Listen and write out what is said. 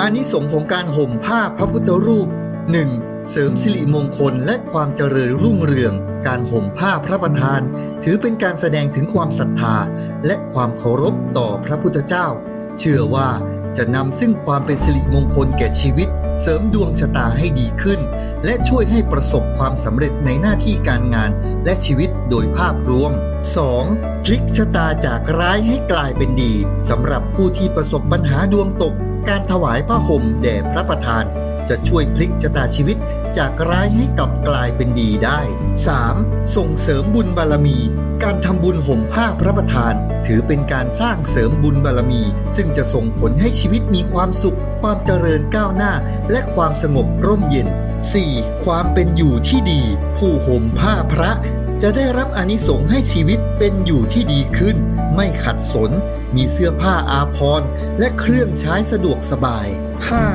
อานิสงส์ของการห่มผ้าพระพุทธรูป 1. เสริมสิริมงคลและความเจริญรุ่งเรือง การห่มผ้าพระประธาน ถือเป็นการแสดงถึงความศรัทธา และความเคารพต่อพระพุทธเจ้า เชื่อว่าจะนำซึ่งความเป็นสิริมงคลแก่ชีวิต เสริมดวงชะตาให้ดีขึ้น และช่วยให้ประสบความสำเร็จในหน้าที่การงานและชีวิตโดยภาพรวม 2. พลิกชะตาจากร้ายให้กลายเป็นดีสำหรับผู้ที่ประสบปัญหาดวงตก การถวายผ้าห่มแด่พระประธาน จะช่วยพลิกชะตาชีวิตจากร้ายให้กลับกลายเป็นดีได้ 3. ส่งเสริมบุญบารมี การทำบุญห่มผ้าพระประธาน ถือเป็นการสร้างเสริมบุญบารมี ซึ่งจะส่งผลให้ชีวิตมีความสุข ความเจริญก้าวหน้า และความสงบร่มเย็น 4. ความเป็นอยู่ที่ดี ผู้ห่มผ้าพระ จะได้รับอนิสงส์ให้ชีวิตเป็นอยู่ที่ดีขึ้น ไม่ขัดสน มีเสื้อผ้าอาภรณ์และเครื่องใช้สะดวกสบาย 5.